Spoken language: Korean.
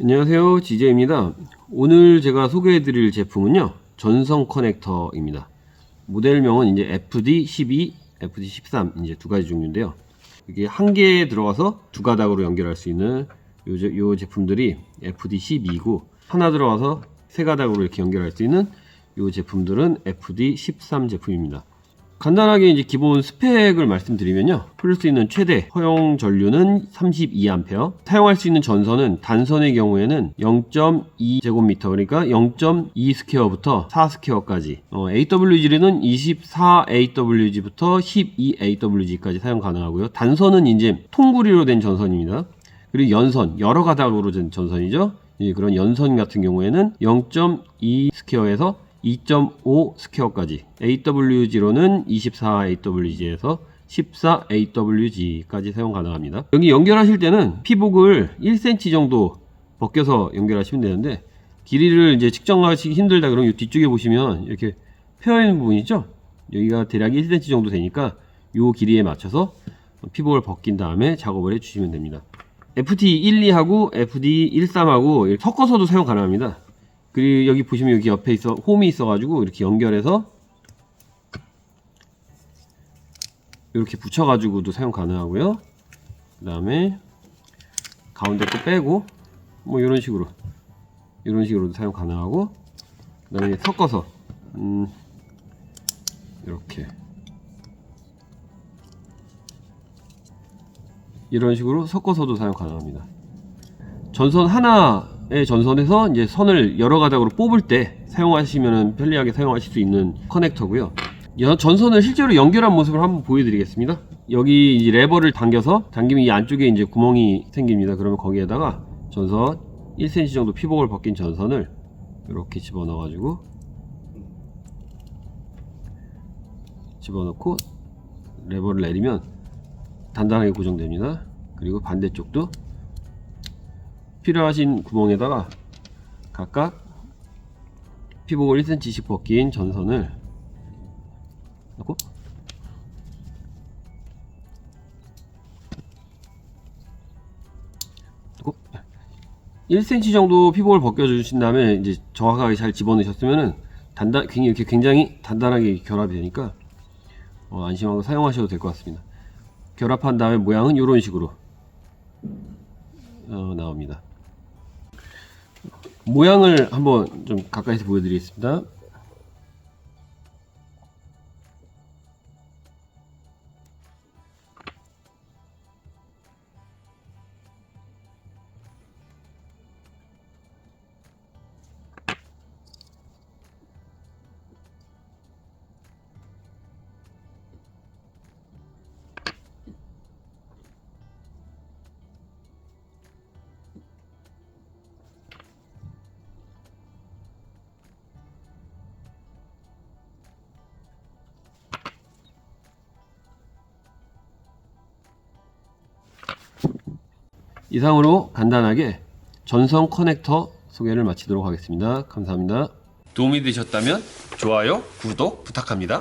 안녕하세요. 지제입니다. 오늘 제가 소개해 드릴 제품은요 전성 커넥터입니다. 모델명은 이제 FD12, FD13 이제 두 가지 종류인데요. 이게 한 개에 들어가서 두 가닥으로 연결할 수 있는 요, 제- 요 제품들이 FD12고 하나 들어가서 세 가닥으로 이렇게 연결할 수 있는 요 제품들은 FD13 제품입니다 간단하게 이제 기본 스펙을 말씀드리면요. 풀 수 있는 최대 허용 전류는 32A. 사용할 수 있는 전선은 단선의 경우에는 0.2제곱미터 그러니까 0.2 스퀘어부터 4 스퀘어까지. 어, AWG는 24AWG부터 12AWG까지 사용 가능하고요. 단선은 이제 통구리로 된 전선입니다. 그리고 연선 여러 가닥으로 된 전선이죠. 예, 그런 연선 같은 경우에는 0.2 스퀘어에서 2.5 스퀘어까지 AWG로는 24 AWG에서 14 AWG까지 사용 가능합니다. 여기 연결하실 때는 피복을 1cm 정도 벗겨서 연결하시면 되는데 길이를 이제 측정하시기 힘들다 그러면 이 뒤쪽에 보시면 이렇게 펴 있는 부분이 있죠? 여기가 대략 1cm 정도 되니까 이 길이에 맞춰서 피복을 벗긴 다음에 작업을 해 주시면 됩니다. FT12하고 FD13하고 섞어서도 사용 가능합니다. 그리고 여기 보시면 여기 옆에 있어 홈이 있어가지고 이렇게 연결해서 이렇게 붙여가지고도 사용 가능하고요. 그 다음에 가운데 거 빼고 뭐 이런 식으로 이런 식으로도 사용 가능하고 그 다음에 섞어서 음 이렇게 이런 식으로 섞어서도 사용 가능합니다. 전선 하나 의 전선에서 이제 선을 여러 가닥으로 뽑을 때 사용하시면 편리하게 사용하실 수 있는 커넥터고요. 여- 전선을 실제로 연결한 모습을 한번 보여드리겠습니다. 여기 이 레버를 당겨서 당기면 이 안쪽에 이제 구멍이 생깁니다. 그러면 거기에다가 전선 1cm 정도 피복을 벗긴 전선을 이렇게 집어넣어가지고 집어넣고 레버를 내리면 단단하게 고정됩니다. 그리고 반대쪽도 필요하신 구멍에다가 각각 피복을 1cm씩 벗긴 전선을 넣고 넣고 1cm 정도 피복을 벗겨 주신 다음에 이제 정확하게 잘 집어넣으셨으면은 단단 이렇게 굉장히 단단하게 결합이 되니까 어, 안심하고 사용하셔도 될 것 같습니다. 결합한 다음에 모양은 이런 식으로 어, 나옵니다. 모양을 한번 좀 가까이서 보여드리겠습니다. 이상으로 간단하게 전선 커넥터 소개를 마치도록 하겠습니다. 감사합니다. 도움이 되셨다면 좋아요, 구독 부탁합니다.